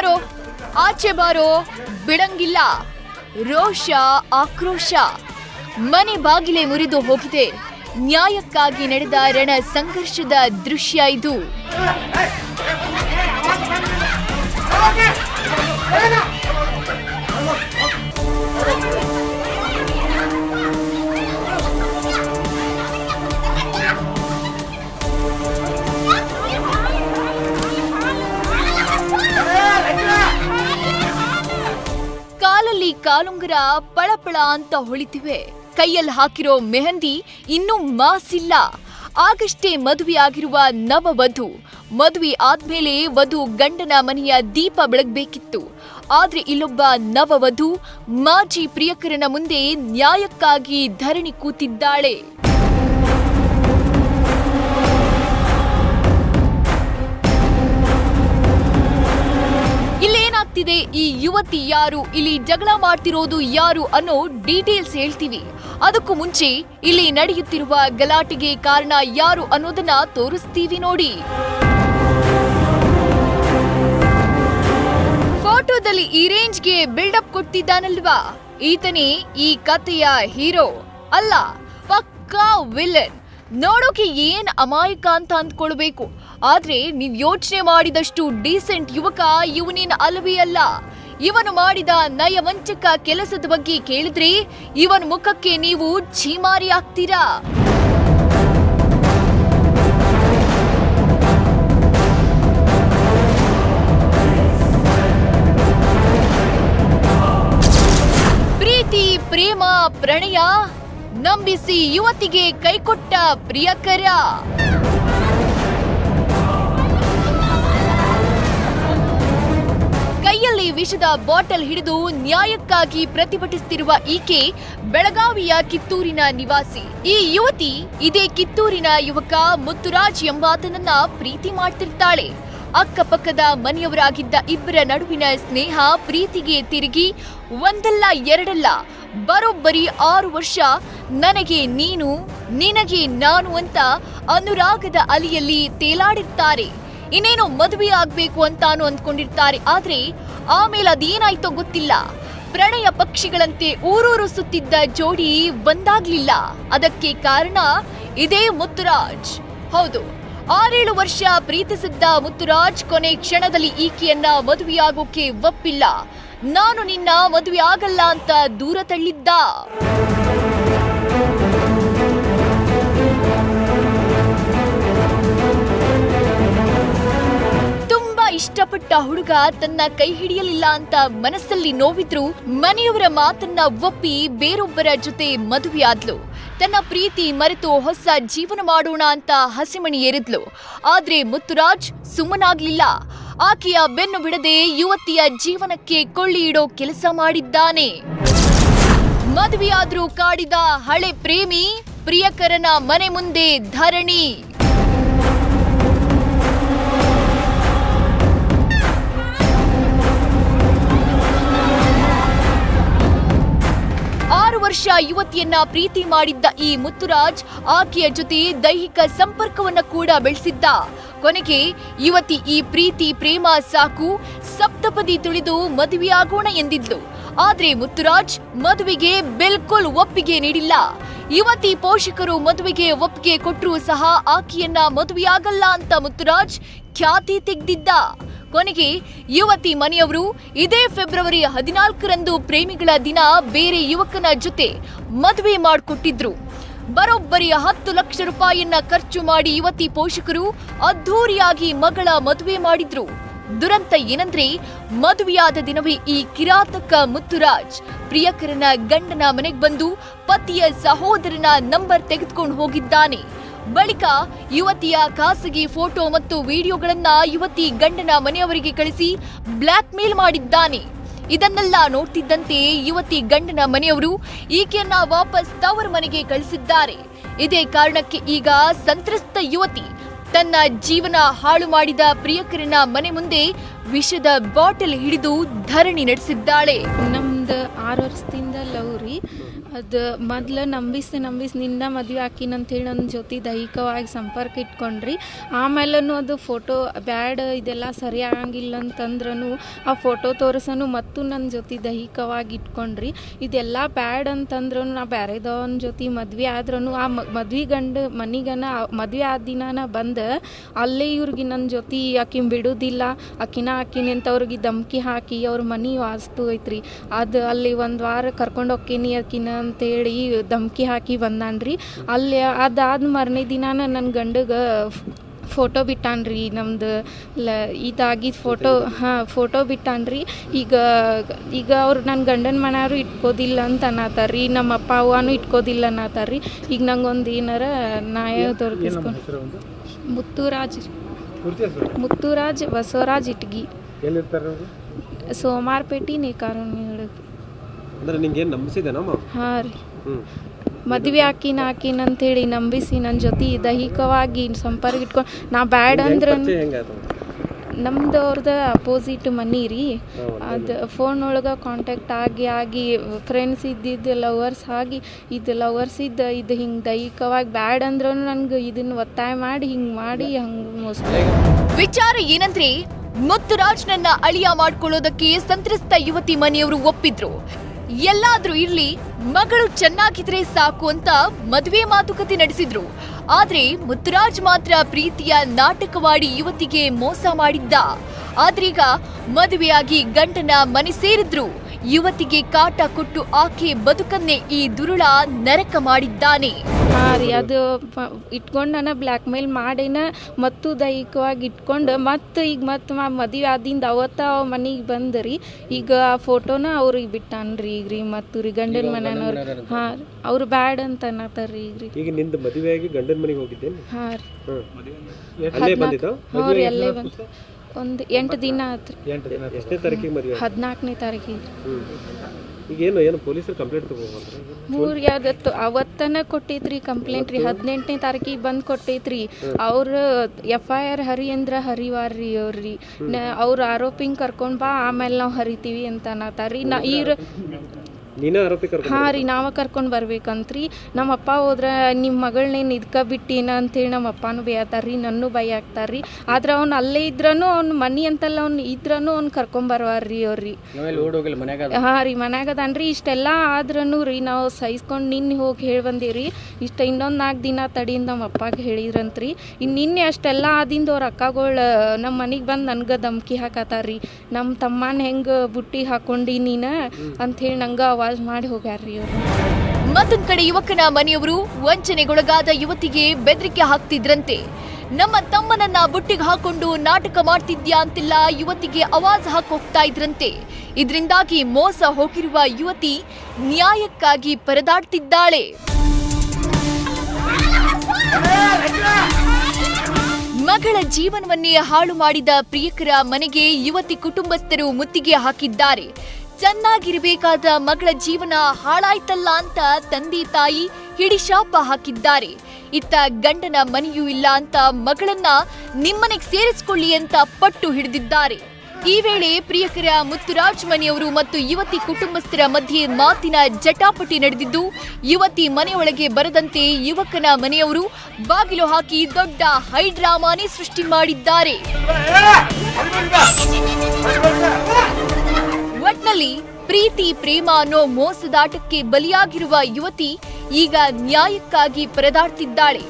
ಈಚೆ ಬಾರೋ ಬಿಡಂಗಿಲ್ಲ ರೋಷ ಆಕ್ರೋಶ ಮನೆ ಬಾಗಿಲೆ ಮುರಿದು ಹೋಗಿದೆ ನ್ಯಾಯಕ್ಕಾಗಿ ನಡೆದ ರಣ ಸಂಘರ್ಷದ ದೃಶ್ಯ ಇದು ಕಾಲುಂಗರ ಪಳಪಳ ಅಂತ ಹೊಳಿತಿವೆ. ಕೈಯಲ್ಲಿ ಹಾಕಿರೋ ಮೆಹಂದಿ ಇನ್ನೂ ಮಾಸಿಲ್ಲ. ಆಗಷ್ಟೇ ಮದುವೆಯಾಗಿರುವ ನವವಧು. ಮದುವೆ ಆದ್ಮೇಲೆ ವಧು ಗಂಡನ ಮನೆಯ ದೀಪ ಬೆಳಗಬೇಕಿತ್ತು. ಆದ್ರೆ ಇಲ್ಲೊಬ್ಬ ನವವಧು ಮಾಜಿ ಪ್ರಿಯಕರನ ಮುಂದೆ ನ್ಯಾಯಕ್ಕಾಗಿ ಧರಣಿ ಕೂತಿದ್ದಾಳೆ. ಇಲ್ಲೇನಾಗ್ತಿದೆ ಈ ಯುವತಿ ಯಾರು? ಇಲ್ಲಿ ಜಗಳ ಮಾಡ್ತಿರೋದು ಯಾರು ಅನ್ನೋ ಡೀಟೇಲ್ಸ್ ಹೇಳ್ತೀವಿ. ಅದಕ್ಕೂ ಮುಂಚೆ ಇಲ್ಲಿ ನಡೆಯುತ್ತಿರುವ ಗಲಾಟೆಗೆ ಕಾರಣ ಯಾರು ಅನ್ನೋದನ್ನ ತೋರಿಸ್ತೀವಿ ನೋಡಿ. ಫೋಟೋದಲ್ಲಿ ಈ ರೇಂಜ್ಗೆ ಬಿಲ್ಡಪ್ ಕೊಡ್ತಿದ್ದಾನಲ್ವಾ ಈತನೇ ಈ ಕಥೆಯ ಹೀರೋ. ಅಲ್ಲ, ಪಕ್ಕಾ ವಿಲನ್. ನೋಡೋಕೆ ಏನ್ ಅಮಾಯಕ ಅಂತ ಅಂದ್ಕೊಳ್ಬೇಕು. ಆದ್ರೆ ನೀವ್ ಯೋಚನೆ ಮಾಡಿದಷ್ಟು ಡೀಸೆಂಟ್ ಯುವಕ ಇವನಿನ್ ಅಲವಿ ಅಲ್ಲ. ಇವನು ಮಾಡಿದ ನಯವಂಚಕ ಕೆಲಸದ ಬಗ್ಗೆ ಕೇಳಿದ್ರೆ ಇವನ ಮುಖಕ್ಕೆ ನೀವು ಛೀಮಾರಿ ಆಗ್ತೀರಾ? ಪ್ರೀತಿ, ಪ್ರೇಮ, ಪ್ರಣಯ ನಂಬಿಸಿ ಯುವತಿಗೆ ಕೈಕೊಟ್ಟ ಪ್ರಿಯಕರ. ಕೈಯಲ್ಲಿ ವಿಷದ ಬಾಟಲ್ ಹಿಡಿದು ನ್ಯಾಯಕ್ಕಾಗಿ ಪ್ರತಿಭಟಿಸುತ್ತಿರುವ ಈಕೆ ಬೆಳಗಾವಿಯ ಕಿತ್ತೂರಿನ ನಿವಾಸಿ. ಈ ಯುವತಿ ಇದೇ ಕಿತ್ತೂರಿನ ಯುವಕ ಮುತ್ತುರಾಜ್ ಎಂಬಾತನನ್ನ ಪ್ರೀತಿ ಮಾಡ್ತಿರ್ತಾಳೆ. ಅಕ್ಕಪಕ್ಕದ ಮನೆಯವರಾಗಿದ್ದ ಇಬ್ಬರ ನಡುವಿನ ಸ್ನೇಹ ಪ್ರೀತಿಗೆ ತಿರುಗಿ ಒಂದಲ್ಲ ಎರಡಲ್ಲ, ಬರೋಬ್ಬರಿ ಆರು ವರ್ಷ ನನಗೆ ನೀನು, ನಿನಗೆ ನಾನು ಅಂತ ಅನುರಾಗದ ಅಲಿಯಲ್ಲಿ ತೇಲಾಡಿರ್ತಾರೆ. ಇನ್ನೇನೋ ಮದುವೆ ಆಗ್ಬೇಕು ಅಂತಾನು ಅಂದ್ಕೊಂಡಿರ್ತಾರೆ. ಆದ್ರೆ ಆಮೇಲೆ ಅದೇನಾಯ್ತೋ ಗೊತ್ತಿಲ್ಲ. ಪ್ರಣಯ ಪಕ್ಷಿಗಳಂತೆ ಊರೂರು ಸುತ್ತಿದ್ದ ಜೋಡಿ ಒಂದಾಗ್ಲಿಲ್ಲ ಅದಕ್ಕೆ ಕಾರಣ ಇದೇ ಮುತ್ತುರಾಜ್. ಹೌದು, ಆರೇಳು ವರ್ಷ ಪ್ರೀತಿಸಿದ್ದ ಮುತ್ತುರಾಜ್ ಕೊನೆ ಕ್ಷಣದಲ್ಲಿ ಈಕೆಯನ್ನ ಮದುವೆಯಾಗೋಕೆ ಒಪ್ಪಿಲ್ಲ. ನಾನು ನಿನ್ನ ಮದುವೆ ಆಗಲ್ಲ ಅಂತ ದೂರ ತಳ್ಳಿದ್ದ. ಇಷ್ಟಪಟ್ಟ ಹುಡುಗ ತನ್ನ ಕೈ ಹಿಡಿಯಲಿಲ್ಲ ಅಂತ ಮನಸ್ಸಲ್ಲಿ ನೋವಿದ್ರು ಮನೆಯವರ ಮಾತನ್ನ ಒಪ್ಪಿ ಬೇರೊಬ್ಬರ ಜೊತೆ ಮದುವೆಯಾದ್ಲು. ತನ್ನ ಪ್ರೀತಿ ಮರೆತು ಹೊಸ ಜೀವನ ಮಾಡೋಣ ಅಂತ ಹಸಿಮಣಿ ಏರಿದ್ಲು. ಆದ್ರೆ ಮುತ್ತುರಾಜ್ ಸುಮ್ಮನಾಗ್ಲಿಲ್ಲ. ಆಕೆಯ ಬೆನ್ನು ಬಿಡದೆ ಯುವತಿಯ ಜೀವನಕ್ಕೆ ಕೊಳ್ಳಿ ಇಡೋ ಕೆಲಸ ಮಾಡಿದ್ದಾನೆ. ಮದುವೆಯಾದ್ರೂ ಕಾಡಿದ ಹಳೆ ಪ್ರೇಮಿ ಪ್ರಿಯಕರನ ಮನೆ ಮುಂದೆ ಧರಣಿ. ವರ್ಷ ಯುವತಿಯನ್ನ ಪ್ರೀತಿ ಮಾಡಿದ್ದ ಈ ಮುತ್ತುರಾಜ್ ಆಕೆಯ ಜೊತೆ ದೈಹಿಕ ಸಂಪರ್ಕವನ್ನ ಕೂಡ ಬೆಳೆಸಿದ್ದ. ಕೊನೆಗೆ ಯುವತಿ ಈ ಪ್ರೀತಿ ಪ್ರೇಮ ಸಾಕು ಸಪ್ತಪದಿ ತುಳಿದು ಮದುವೆಯಾಗೋಣ ಎಂದಿದ್ಲು. ಆದ್ರೆ ಮುತ್ತುರಾಜ್ ಮದುವೆಗೆ ಬಿಲ್ಕುಲ್ ಒಪ್ಪಿಗೆ ನೀಡಿಲ್ಲ. ಯುವತಿ ಪೋಷಕರು ಮದುವೆಗೆ ಒಪ್ಪಿಗೆ ಕೊಟ್ಟರೂ ಸಹ ಆಕೆಯನ್ನ ಮದುವೆಯಾಗಲ್ಲ ಅಂತ ಮುತ್ತುರಾಜ್ ಖ್ಯಾತಿ ತೆಗ್ದಿದ್ದ. ಕೊನೆಗೆ ಯುವತಿ ಮನೆಯವರು ಇದೇ ಫೆಬ್ರವರಿ ಹದಿನಾಲ್ಕರಂದು ಪ್ರೇಮಿಗಳ ದಿನ ಬೇರೆ ಯುವಕನ ಜೊತೆ ಮದುವೆ ಮಾಡಿಕೊಟ್ಟಿದ್ರು. ಬರೋಬ್ಬರಿ ಹತ್ತು ಲಕ್ಷ ರೂಪಾಯಿಯನ್ನ ಖರ್ಚು ಮಾಡಿ ಯುವತಿ ಪೋಷಕರು ಅದ್ಧೂರಿಯಾಗಿ ಮಗಳ ಮದುವೆ ಮಾಡಿದ್ರು. ದುರಂತ ಏನಂದ್ರೆ ಮದುವೆಯಾದ ದಿನವೇ ಈ ಕಿರಾತಕ ಮುತ್ತುರಾಜ್ ಪ್ರಿಯಕರನ ಗಂಡನ ಮನೆಗೆ ಬಂದು ಪತಿಯ ಸಹೋದರನ ನಂಬರ್ ತೆಗೆದುಕೊಂಡು ಹೋಗಿದ್ದಾನೆ. ಬಳಿಕ ಯುವತಿಯ ಖಾಸಗಿ ಫೋಟೋ ಮತ್ತು ವಿಡಿಯೋಗಳನ್ನ ಯುವತಿ ಗಂಡನ ಮನೆಯವರಿಗೆ ಕಳಿಸಿ ಬ್ಲ್ಯಾಕ್ ಮೇಲ್ ಮಾಡಿದ್ದಾನೆ. ಇದನ್ನೆಲ್ಲ ನೋಡ್ತಿದ್ದಂತೆ ಯುವತಿ ಗಂಡನ ಮನೆಯವರು ಈಕೆಯನ್ನ ವಾಪಸ್ ತವರ ಮನೆಗೆ ಕಳಿಸಿದ್ದಾರೆ. ಇದೇ ಕಾರಣಕ್ಕೆ ಈಗ ಸಂತ್ರಸ್ತ ಯುವತಿ ತನ್ನ ಜೀವನ ಹಾಳು ಮಾಡಿದ ಪ್ರಿಯಕರನ ಮನೆ ಮುಂದೆ ವಿಷದ ಬಾಟಲ್ ಹಿಡಿದು ಧರಣಿ ನಡೆಸಿದ್ದಾಳೆ. ನಮ್ದು ಆರು ವರ್ಷದಿಂದ ಲವ್ ಅದು ಮೊದಲು ನಂಬಿಸಿ ನಂಬಿಸಿ ನಿನ್ನ ಮದುವೆ ಹಾಕಿನ ಅಂತೇಳಿ ನನ್ನ ಜೊತೆ ದೈಹಿಕವಾಗಿ ಸಂಪರ್ಕ ಇಟ್ಕೊಂಡ್ರಿ. ಆಮೇಲೂ ಅದು ಫೋಟೋ ಬ್ಯಾಡ್, ಇದೆಲ್ಲ ಸರಿ ಆಗಂಗಿಲ್ಲ ಅಂತಂದ್ರೂ ಆ ಫೋಟೋ ತೋರಿಸನು ಮತ್ತು ನನ್ನ ಜೊತೆ ದೈಹಿಕವಾಗಿ ಇಟ್ಕೊಂಡ್ರಿ. ಇದೆಲ್ಲ ಬ್ಯಾಡ್ ಅಂತಂದ್ರೂ ನಾ ಬೇರೆದವನ ಜೊತೆ ಮದ್ವೆ ಆದ್ರೂ ಆ ಮದ್ವೆ ಗಂಡ ಮನಿಗನ ಮದುವೆ ಆದ ದಿನಾನ ಬಂದು ಅಲ್ಲೇ ಇವ್ರಿಗೆ ನನ್ನ ಜೊತೆ ಆಕಿನ ಬಿಡೋದಿಲ್ಲ. ಆಕಿನ ಆಕಿನ ಅವ್ರಿಗೆ ಧಮ್ಕಿ ಹಾಕಿ ಅವ್ರ ಮನೆ ವಾಸ್ತು ಐತ್ರಿ. ಅದು ಅಲ್ಲಿ ಒಂದು ವಾರ ಕರ್ಕೊಂಡು ಹೋಗ್ತೀನಿ ಆಕಿನ ಅಂತೇಳಿ ಧಮ್ಕಿ ಹಾಕಿ ಬಂದಾನ್ರಿ. ಅಲ್ಲಿ ಅದಾದ ಮರನೇ ದಿನಾನ ನನ್ನ ಗಂಡಗೆ ಫೋಟೋ ಬಿಟ್ಟಾನ್ರಿ. ನಮ್ದು ಲ ಇದಾಗಿದ್ದ ಫೋಟೋ ಹಾಂ ಫೋಟೋ ಬಿಟ್ಟಾನ್ರಿ. ಈಗ ಈಗ ಅವ್ರು ನನ್ನ ಗಂಡನ ಮನೆಯವರು ಇಟ್ಕೋದಿಲ್ಲ ಅಂತ ಅನ್ನತ್ತಾರ್ರಿ ನಮ್ಮ ಅಪ್ಪ ಅವ್ವನೂ ಇಟ್ಕೋದಿಲ್ಲ ಅನ್ನತ್ತಾರ್ರಿ ಈಗ ನಂಗೊಂದು ಏನಾರ ನ್ಯಾಯ ದೊರಕಿಸ್ಕೊಂಡು ಮುತ್ತುರಾಜ್ ಮುತ್ತುರಾಜ್ ಬಸವರಾಜ್ ಇಟ್ಗಿ. ಸೋಮಾರ್ಪೇಟೆ ನೇಕಾರ ನೇಕಾರೋನಿ ಅಂದ್ರೆ ನಿಂಗೆ ಏನು ನಂಬಿಸಿದೇನಮ್ಮ ಹಾಂ ರೀ. ಮದ್ವೆ ಮದ್ವೆ ಹಾಕಿನ ಅಂತ ಹೇಳಿ ನಂಬಿಸಿ ನನ್ನ ಜೊತೆ ದೈಹಿಕವಾಗಿ ಸಂಪರ್ಕ ಇಟ್ಕೊಂಡು ನಾ ಬ್ಯಾಡ್ ಅಂದ್ರೆ ಹೆಂಗಾಯ್ತು ನಮ್ದು ಅವ್ರದ್ದು ಅಪೋಸಿಟ್ ಮನಿ ರೀ. ಅದು ಫೋನ್ ಒಳಗೆ ಕಾಂಟ್ಯಾಕ್ಟ್ ಆಗಿ ಆಗಿ ಫ್ರೆಂಡ್ಸ್ ಇದ್ದಿದ್ದು ಲವರ್ಸ್ ಆಗಿ ಇದು ಲವರ್ಸ್ ಇದ್ದ ಇದು ಹಿಂಗೆ ದೈಹಿಕವಾಗಿ ಬ್ಯಾಡ್ ಅಂದ್ರೂ ನನಗೆ ಇದನ್ನು ಒತ್ತಾಯ ಮಾಡಿ ಹಿಂಗೆ ಮಾಡಿ ಹಂಗೆ ಮೋಸ ವಿಚಾರ ಏನಂದ್ರೆ ಮುತ್ತುರಾಜ್ನನ್ನ ಅಳಿಯ ಮಾಡ್ಕೊಳ್ಳೋದಕ್ಕೆ ಸಂತ್ರಸ್ತ ಯುವತಿ ಮನೆಯವರು ಒಪ್ಪಿದ್ರು. ಎಲ್ಲಾದ್ರೂ ಇರ್ಲಿ, ಮಗಳು ಚೆನ್ನಾಗಿದ್ರೆ ಸಾಕು ಅಂತ ಮದುವೆ ಮಾತುಕತೆ ನಡೆಸಿದ್ರು. ಆದ್ರೆ ಮುತ್ತುರಾಜ್ ಮಾತ್ರ ಪ್ರೀತಿಯ ನಾಟಕವಾಡಿ ಯುವತಿಗೆ ಮೋಸ ಮಾಡಿದ್ದ. ಆದ್ರೀಗ ಮದುವೆಯಾಗಿ ಗಂಡನ ಮನೆ ಸೇರಿದ್ರು. ಯುವತಿಗೆ ಕಾಟ ಕೊಟ್ಟು ಆಕೆ ಬದುಕನ್ನೇ ಈ ದುರುಳ ನರಕ ಮಾಡಿದ್ದಾನೆ. ಹಾಂ ರೀ ಅದು ಇಟ್ಕೊಂಡು ನಾನು ಬ್ಲ್ಯಾಕ್ ಮೇಲ್ ಮಾಡಿನ ಮತ್ತು ದೈಹಿಕವಾಗಿ ಇಟ್ಕೊಂಡು ಮತ್ತು ಈಗ ಮತ್ತು ಮದುವೆ ಆದಿಂದ ಅವತ್ತ ಅವ ಮನೆಗೆ ರೀ ಈಗ ಆ ಫೋಟೋನ ಅವ್ರಿಗೆ ಬಿಟ್ಟಾನ್ರಿ ಈಗ ರೀ ಮತ್ತು ರೀ ಗಂಡನ ಮನೆಯವ್ರು ಹಾಂ ಅವ್ರು ಬ್ಯಾಡ್ ಅಂತ ಅನ್ನತ್ತಾರ್ರಿ ಈಗ ರೀ ಈಗ ನಿಂದು ಮದುವೆಯಾಗಿ ಗಂಡನ ಮನೆಗೆ ಹೋಗಿದ್ದೇನೆ? ಹಾಂ ರೀ. ರೀ ಅಲ್ಲೇ ಬಂದು ಒಂದು ಎಂಟು ದಿನ ಆತ್ರಿ. ಎಂಟು ದಿನ ಆಯ್ತು. ಎಷ್ಟನೇ ತಾರೀಕಿಗೆ ಮದುವೆ ಹದಿನಾಲ್ಕನೇ ತಾರೀಕಿಗೆ. ಹ್ಞೂ ಏನು ಪೊಲೀಸರು ಕಂಪ್ಲೇಂಟ್ ಮೂರು ಯಾವ್ದತ್ತು ಅವತ್ತನ ಕೊಟ್ಟೈತ್ರಿ ಕಂಪ್ಲೇಂಟ್ ರೀ. ಹದಿನೆಂಟನೇ ತಾರೀಕಿಗೆ ಬಂದು ಕೊಟ್ಟೈತ್ರಿ. ಅವ್ರು ಎಫ್ ಐ ಆರ್ ಹರಿ ಅಂದ್ರ ಹರಿವಾರ್ರಿ ಅವ್ರಿ. ಅವ್ರ ಆರೋಪಿಂಗ್ ಕರ್ಕೊಂಡ್ ಬಾ ಆಮೇಲೆ ನಾವು ಹರಿತೀವಿ ಅಂತ ಅನ್ನತಾರ್ರಿ ನಾ ಕರ್ಕೊಂಡು ಹಾಂ ರೀ ನಾವ ಕರ್ಕೊಂಡ್ ಬರ್ಬೇಕಂತ್ರಿ. ನಮ್ಮ ಅಪ್ಪ ಹೋದ್ರ ನಿಮ್ಮ ಮಗಳನ್ನೇನು ಇದ್ಕ ಬಿಟ್ಟಿನ ಅಂತೇಳಿ ನಮ್ಮ ಅಪ್ಪನೂ ಬೇಯತ್ತಾರ್ರಿ ನನ್ನೂ ಭಯ ಆಗ್ತಾರ್ರಿ ಆದ್ರ ಅವ್ನು ಅಲ್ಲೇ ಇದ್ರನು ಅವ್ನ ಮನಿ ಅಂತಲ್ಲ ಅವ್ನು ಇದ್ರನು ಅವ್ನು ಕರ್ಕೊಂಬರ್ವಾರ್ರಿ ಅವ್ರಿ. ಹಾ ರೀ ಮನ್ಯಾಗ ಅದಾನ್ರಿ ಇಷ್ಟೆಲ್ಲ ಆದ್ರನು ರೀ ನಾವು ಸಹಿಸ್ಕೊಂಡ್ ನಿನ್ನೆ ಹೋಗಿ ಹೇಳಿ ಬಂದಿರಿ ಇಷ್ಟ ಇನ್ನೊಂದು ನಾಲ್ಕು ದಿನ ತಡಿಯಿಂದ ನಮ್ಮ ಅಪ್ಪಾಗ ಹೇಳಿದ್ರಂತ್ರಿ. ಇನ್ನು ನಿನ್ನೆ ಅಷ್ಟೆಲ್ಲಾ ಆದಿಂದ ಅವ್ರ ಅಕ್ಕಗಳು ನಮ್ಮ ಮನೆಗೆ ಬಂದು ನನ್ಗ ಧಮ್ಕಿ ಹಾಕತ್ತಾರ್ರಿ ನಮ್ಮ ತಮ್ಮನ್ ಹೆಂಗ್ ಬುಟ್ಟಿ ಹಾಕೊಂಡಿ ನೀನ್? ಅಂತ ಹೇಳಿ ನಂಗೆ ಅವಾಜ್ ಮಾಡಿ ಹೋಗ್ಯಾರ್ರಿ ಇವರು. ಮತ್ತೊಂದ್ ಕಡೆ ಯುವಕನ ಮನೆಯವರು ವಂಚನೆಗೊಳಗಾದ ಯುವತಿಗೆ ಬೆದರಿಕೆ ಹಾಕ್ತಿದ್ರಂತೆ. ನಮ್ಮ ತಮ್ಮನನ್ನ ಬುಟ್ಟಿಗೆ ಹಾಕೊಂಡು ನಾಟಕ ಮಾಡ್ತಿದ್ಯಾ ಅಂತಿಲ್ಲ ಯುವತಿಗೆ ಅವಾಜ್ ಹಾಕೋಗ್ತಾ ಇದ್ರಂತೆ. ಇದರಿಂದಾಗಿ ಮೋಸ ಹೋಗಿರುವ ಯುವತಿ ನ್ಯಾಯಕ್ಕಾಗಿ ಪರದಾಡ್ತಿದ್ದಾಳೆ. ಮಗಳ ಜೀವನವನ್ನೇ ಹಾಳು ಮಾಡಿದ ಪ್ರಿಯಕರ ಮನೆಗೆ ಯುವತಿ ಕುಟುಂಬಸ್ಥರು ಮುತ್ತಿಗೆ ಹಾಕಿದ್ದಾರೆ. ಚೆನ್ನಾಗಿರಬೇಕಾದ ಮಗಳ ಜೀವನ ಹಾಳಾಯ್ತಲ್ಲ ಅಂತ ತಂದೆ ತಾಯಿ ಹಿಡಿಶಾಪ ಹಾಕಿದ್ದಾರೆ ಇತ್ತ ಗಂಡನ ಮನೆಯೂ ಇಲ್ಲ ಅಂತ ಮಗಳನ್ನ ನಿಮ್ಮನೆಗೆ ಸೇರಿಸಿಕೊಳ್ಳಿ ಅಂತ ಪಟ್ಟು ಹಿಡಿದಿದ್ದಾರೆ ಈ ವೇಳೆ ಪ್ರಿಯಕರ ಮುತ್ತುರಾಜ್ ಮನೆಯವರು ಮತ್ತು ಯುವತಿ ಕುಟುಂಬಸ್ಥರ ಮಧ್ಯೆ ಮಾತಿನ ಜಟಾಪಟಿ ನಡೆದಿದ್ದು ಯುವತಿ ಮನೆಯೊಳಗೆ ಬರದಂತೆ ಯುವಕನ ಮನೆಯವರು ಬಾಗಿಲು ಹಾಕಿ ದೊಡ್ಡ ಹೈಡ್ರಾಮಾನೇ ಸೃಷ್ಟಿ ಮಾಡಿದ್ದಾರೆ ಒಟ್ನಲ್ಲಿ ಪ್ರೀತಿ ಪ್ರೇಮ ಅನ್ನೋ ಮೋಸದಾಟಕ್ಕೆ ಬಲಿಯಾಗಿರುವ ಯುವತಿ ಈಗ ನ್ಯಾಯಕ್ಕಾಗಿ ಪರದಾಡ್ತಿದ್ದಾಳೆ.